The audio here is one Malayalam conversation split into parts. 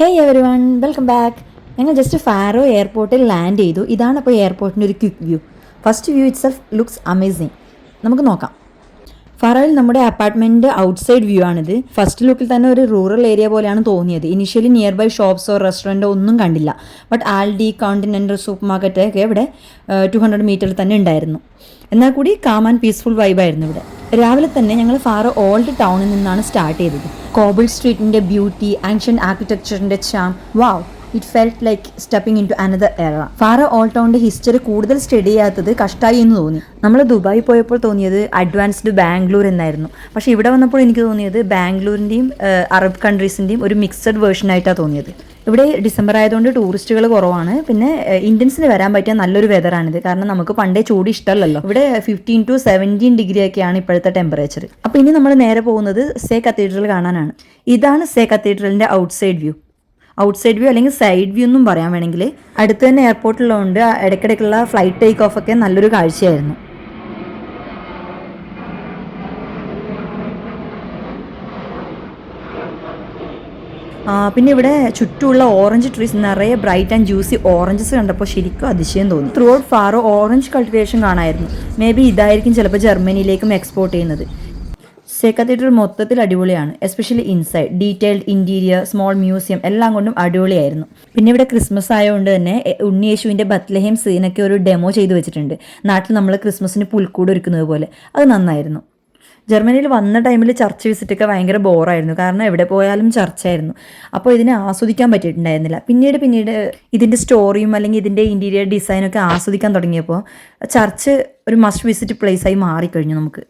Hey everyone welcome back ഞങ്ങൾ ജസ്റ്റ് ഫാറോ എയർപോർട്ടിൽ ലാൻഡ് ചെയ്തു. ഇതാണ് അപ്പോൾ എയർപോർട്ടിന്റെ ഒരു quick view first view itself looks amazing നമുക്ക് നോക്കാം. ഫറോയിൽ നമ്മുടെ അപ്പാർട്ട്മെന്റ് ഔട്ട്സൈഡ് വ്യൂ ആണിത്. ഫസ്റ്റ് ലുക്കിൽ തന്നെ ഒരു റൂറൽ ഏരിയ പോലെയാണ് തോന്നിയത്. ഇനിഷ്യലി നിയർ ബൈ ഷോപ്സോ റെസ്റ്റോറന്റോ ഒന്നും കണ്ടില്ല. But Aldi Continental supermarket ഒക്കെ ഇവിടെ ടു ഹൺഡ്രഡ് മീറ്ററിൽ തന്നെ ഉണ്ടായിരുന്നു. എന്നാൽ കൂടി കാം ആൻഡ് പീസ്ഫുൾ വൈബായിരുന്നു ഇവിടെ. രാവിലെ തന്നെ ഞങ്ങൾ ഫാറോ ഓൾഡ് ടൗണിൽ നിന്നാണ് സ്റ്റാർട്ട് ചെയ്തത്. കോബിൾ സ്ട്രീറ്റിന്റെ beauty ancient ആർക്കിടെക്ചറിന്റെ charm wow it felt like stepping into another era Faro old ടൗണിന്റെ history കൂടുതൽ സ്റ്റഡി ചെയ്യാത്തത് കഷ്ടമായി എന്ന് തോന്നി. നമ്മൾ ദുബായി പോയപ്പോൾ തോന്നിയത് അഡ്വാൻസ്ഡ് ബാംഗ്ലൂർ എന്നായിരുന്നു. പക്ഷേ ഇവിടെ വന്നപ്പോൾ എനിക്ക് തോന്നിയത് ബാംഗ്ലൂരിന്റെയും അറബ് കൺട്രീസിന്റെയും ഒരു മിക്സഡ് വേർഷൻ ആയിട്ടാണ് തോന്നിയത്. ഇവിടെ ഡിസംബർ ആയതുകൊണ്ട് ടൂറിസ്റ്റുകൾ കുറവാണ്. പിന്നെ ഇന്ത്യൻസിന് വരാൻ പറ്റിയ നല്ലൊരു വെതറാണിത് കാരണം നമുക്ക് പണ്ടേ ചൂട് ഇഷ്ടമല്ലല്ലോ. ഇവിടെ ഫിഫ്റ്റീൻ ടു സെവന്റീൻ ഡിഗ്രി ഒക്കെയാണ് ഇപ്പോഴത്തെ ടെമ്പറേച്ചർ അപ്പോൾ ഇനി നമ്മൾ നേരെ പോകുന്നത് സേ കത്തീഡ്രൽ കാണാനാണ്. ഇതാണ് സേ കത്തീഡ്രലിന്റെ ഔട്ട്സൈഡ് വ്യൂ ഔട്ട്സൈഡ് വ്യൂ അല്ലെങ്കിൽ സൈഡ് വ്യൂ എന്നും പറയാൻ വേണമെങ്കിൽ അടുത്ത് തന്നെ എയർപോർട്ടിലുള്ളതുകൊണ്ട് ഇടയ്ക്കിടയ്ക്കുള്ള ഫ്ലൈറ്റ് ടേക്ക് ഓഫ് ഒക്കെ നല്ലൊരു കാഴ്ചയായിരുന്നു. പിന്നെ ഇവിടെ ചുറ്റുമുള്ള ഓറഞ്ച് ട്രീസ് നിറയെ ബ്രൈറ്റ് ആൻഡ് ജ്യൂസി ഓറഞ്ചസ് കണ്ടപ്പോൾ ശരിക്കും അതിശയം തോന്നി. Throughout Faro orange cultivation കാണായിരുന്നു. മേ ബി ഇതായിരിക്കും ചിലപ്പോൾ ജർമ്മനിയിലേക്കും എക്സ്പോർട്ട് ചെയ്യുന്നത്. സേ മൊത്തത്തിൽ അടിപൊളിയാണ്. Especially inside detailed interior small museum എല്ലാം കൊണ്ടും അടിപൊളിയായിരുന്നു. പിന്നെ ഇവിടെ ക്രിസ്മസ് ആയതുകൊണ്ട് തന്നെ ഉണ്ണിയേശുവിന്റെ ബത്ലഹേം സീനൊക്കെ ഒരു ഡെമോ ചെയ്തു വെച്ചിട്ടുണ്ട്. നാട്ടിൽ നമ്മൾ ക്രിസ്മസിന് പുൽക്കൂട് ഒരുക്കുന്നത് പോലെ. അത് നന്നായിരുന്നു. ജർമ്മനിയിൽ വന്ന ടൈമിൽ ചർച്ച് വിസിറ്റൊക്കെ ഭയങ്കര ബോറായിരുന്നു. കാരണം എവിടെ പോയാലും ചർച്ചയായിരുന്നു അപ്പോൾ ഇതിനെ ആസ്വദിക്കാൻ പറ്റിയിട്ടുണ്ടായിരുന്നില്ല. പിന്നീട് പിന്നീട് ഇതിന്റെ സ്റ്റോറിയും അല്ലെങ്കിൽ ഇതിന്റെ ഇന്റീരിയർ ഡിസൈനൊക്കെ ആസ്വദിക്കാൻ തുടങ്ങിയപ്പോൾ ചർച്ച് ഒരു മസ്റ്റ് വിസിറ്റ് പ്ലേസ് ആയി മാറിക്കഴിഞ്ഞു നമുക്ക്.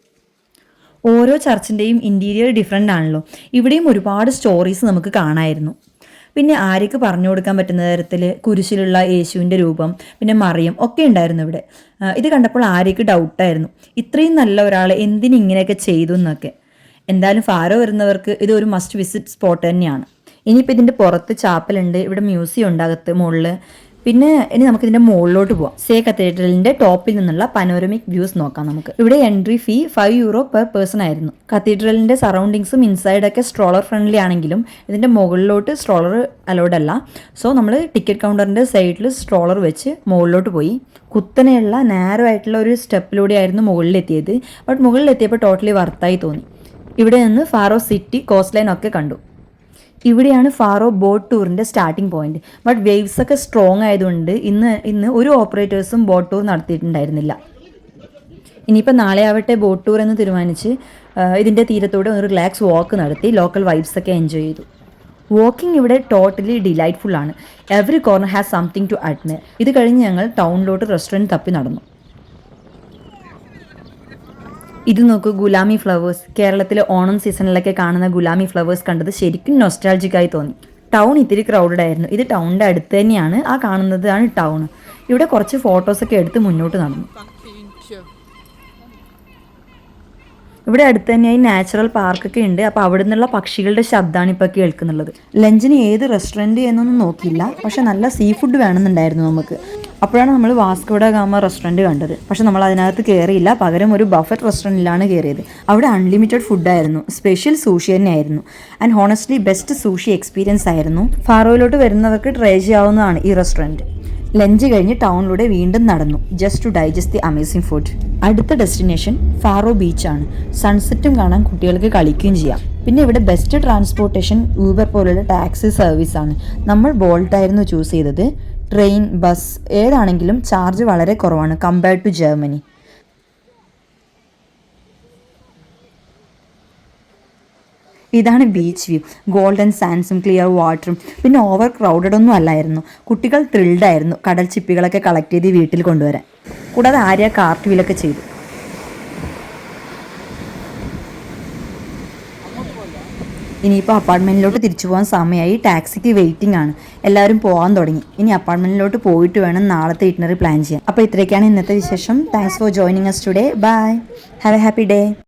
ഓരോ ചർച്ചിന്റെയും ഇന്റീരിയർ ഡിഫറെന്റ് ആണല്ലോ. ഇവിടെയും ഒരുപാട് സ്റ്റോറീസ് നമുക്ക് കാണായിരുന്നു. പിന്നെ ആര്യക്ക് പറഞ്ഞു കൊടുക്കാൻ പറ്റുന്ന തരത്തിൽ കുരിശിലുള്ള യേശുവിന്റെ രൂപം പിന്നെ മറിയം ഒക്കെ ഉണ്ടായിരുന്നു ഇവിടെ. ഇത് കണ്ടപ്പോൾ ആര്യക്ക് ഡൗട്ടായിരുന്നു ഇത്രയും നല്ല ഒരാൾ എന്തിന് ഇങ്ങനെയൊക്കെ ചെയ്തു എന്നൊക്കെ. എന്തായാലും ഫാരോ വരുന്നവർക്ക് ഇത് ഒരു മസ്റ്റ് വിസിറ്റ് സ്പോട്ട് തന്നെയാണ്. ഇനിയിപ്പോൾ ഇതിന്റെ പുറത്ത് ചാപ്പലുണ്ട് ഇവിടെ മ്യൂസിയം ഉണ്ട് അകത്ത് മുകളിൽ പിന്നെ ഇനി നമുക്ക് ഇതിന്റെ മുകളിലോട്ട് പോവാം. സേ കത്തീഡ്രലിന്റെ ടോപ്പിൽ നിന്നുള്ള പനോരമിക് വ്യൂസ് നോക്കാം നമുക്ക്. ഇവിടെ entry fee five euro per person ആയിരുന്നു. കത്തീഡ്രലിന്റെ സറൗണ്ടിങ്സും ഇൻസൈഡ് ഒക്കെ സ്ട്രോളർ ഫ്രണ്ട്ലി ആണെങ്കിലും ഇതിന്റെ മുകളിലോട്ട് സ്ട്രോളർ അലോഡ് അല്ല. സോ നമ്മൾ ടിക്കറ്റ് കൗണ്ടറിന്റെ സൈഡിൽ സ്ട്രോളർ വെച്ച് മുകളിലോട്ട് പോയി. കുത്തനെയുള്ള നാരോ ആയിട്ടുള്ള ഒരു സ്റ്റെപ്പിലൂടെയായിരുന്നു മുകളിലെത്തിയത്. ബട്ട് മുകളിലെത്തിയപ്പോൾ ടോട്ടലി വർത്തായി തോന്നി. ഇവിടെ നിന്ന് ഫാറോ സിറ്റി കോസ്റ്റ് ലൈൻ ഒക്കെ കണ്ടു. ഇവിടെയാണ് ഫാറോ ബോട്ട് ടൂറിന്റെ സ്റ്റാർട്ടിംഗ് പോയിന്റ് ബട്ട് വേവ്സ് ഒക്കെ സ്ട്രോങ് ആയതുകൊണ്ട് ഇന്ന് ഇന്ന് ഒരു ഓപ്പറേറ്റേഴ്സും ബോട്ട് ടൂർ നടത്തിയിട്ടുണ്ടായിരുന്നില്ല. ഇനിയിപ്പോൾ നാളെ ആവട്ടെ ബോട്ട് ടൂർ എന്ന് തീരുമാനിച്ച് ഇതിന്റെ തീരത്തോടെ ഒരു റിലാക്സ് വാക്ക് നടത്തി ലോക്കൽ വൈബ്സ് ഒക്കെ എൻജോയ് ചെയ്തു. വാക്കിംഗ് ഇവിടെ ടോട്ടലി ഡിലൈറ്റ്ഫുൾ ആണ്. Every corner has something to admire ഇത് കഴിഞ്ഞ് ഞങ്ങൾ ടൗണിലോട്ട് റെസ്റ്റോറന്റ് തപ്പി നടന്നു. ഇത് നോക്കൂ ഗുലാമി ഫ്ലവേഴ്സ് കേരളത്തിലെ ഓണം സീസണിലൊക്കെ കാണുന്ന ഗുലാമി ഫ്ലവേഴ്സ് കണ്ടത് ശരിക്കും നൊസ്റ്റാൾജിക് ആയി തോന്നി. ടൗൺ ഇത്തിരി ക്രൗഡഡ് ആയിരുന്നു. ഇത് ടൗണിന്റെ അടുത്ത് തന്നെയാണ്. ആ കാണുന്നതാണ് ടൗൺ ഇവിടെ കുറച്ച് ഫോട്ടോസൊക്കെ എടുത്ത് മുന്നോട്ട് നടന്നു. ഇവിടെ അടുത്ത് തന്നെയായി നാച്ചുറൽ പാർക്കൊക്കെ ഉണ്ട്. അപ്പോൾ അവിടെ നിന്നുള്ള പക്ഷികളുടെ ശബ്ദമാണ് ഇപ്പോൾ കേൾക്കുന്നുള്ളത്. ലഞ്ചിന് ഏത് റെസ്റ്റോറന്റ് എന്നൊന്നും നോക്കിയില്ല. പക്ഷെ നല്ല സീ ഫുഡ് വേണമെന്നുണ്ടായിരുന്നു നമുക്ക്. അപ്പോഴാണ് നമ്മൾ വാസ്കോഡ ഗാമ റെസ്റ്റോറന്റ് കണ്ടത്. പക്ഷെ നമ്മൾ അതിനകത്ത് കയറിയില്ല പകരം ഒരു ബഫറ്റ് റെസ്റ്റോറന്റിലാണ് കയറിയത് അവിടെ അൺലിമിറ്റഡ് ഫുഡായിരുന്നു സ്പെഷ്യൽ സൂഷി തന്നെ ആയിരുന്നു and honestly best sushi experience ആയിരുന്നു. ഫാറോയിലോട്ട് വരുന്നവർക്ക് ട്രൈ ചെയ്യാവുന്നതാണ് ഈ റെസ്റ്റോറന്റ് ലഞ്ച് കഴിഞ്ഞ് ടൗണിലൂടെ വീണ്ടും നടന്നു. Just to digest the amazing food അടുത്ത ഡെസ്റ്റിനേഷൻ ഫാറോ ബീച്ചാണ് സൺസെറ്റും കാണാൻ കുട്ടികൾക്ക് കളിക്കുകയും ചെയ്യാം. പിന്നെ ഇവിടെ ബെസ്റ്റ് ട്രാൻസ്പോർട്ടേഷൻ ഊബർ പോലുള്ള ടാക്സി സർവീസാണ് നമ്മൾ ബോൾട്ടായിരുന്നു ചൂസ് ചെയ്തത്. ട്രെയിൻ ബസ് ഏതാണെങ്കിലും ചാർജ് വളരെ കുറവാണ് കമ്പയർഡ് ടു ജർമ്മനി ഇതാണ് ബീച്ച് വ്യൂ ഗോൾഡൻ സാൻഡ്സും ക്ലിയർ വാട്ടറും പിന്നെ ഓവർ ക്രൗഡഡ് ഒന്നും അല്ലായിരുന്നു. കുട്ടികൾ ത്രിൽഡായിരുന്നു കടൽ ചിപ്പികളൊക്കെ കളക്ട് ചെയ്ത് വീട്ടിൽ കൊണ്ടുവരാൻ. കൂടാതെ ആര്യ കാർട്ട് വീലൊക്കെ ചെയ്തു. ഇനിയിപ്പോൾ അപ്പാർട്ട്മെന്റിലോട്ട് തിരിച്ചു പോകാൻ സമയമായി ടാക്സിക്ക് വെയിറ്റിംഗ് ആണ്. എല്ലാവരും പോകാൻ തുടങ്ങി. ഇനി അപ്പാർട്ട്മെന്റിലോട്ട് പോയിട്ട് വേണം നാളത്തെ ഇറ്റിനറി പ്ലാൻ ചെയ്യാൻ. അപ്പോൾ ഇത്രയൊക്കെയാണ് ഇന്നത്തെ വിശേഷം. Thanks for joining us today bye have a happy day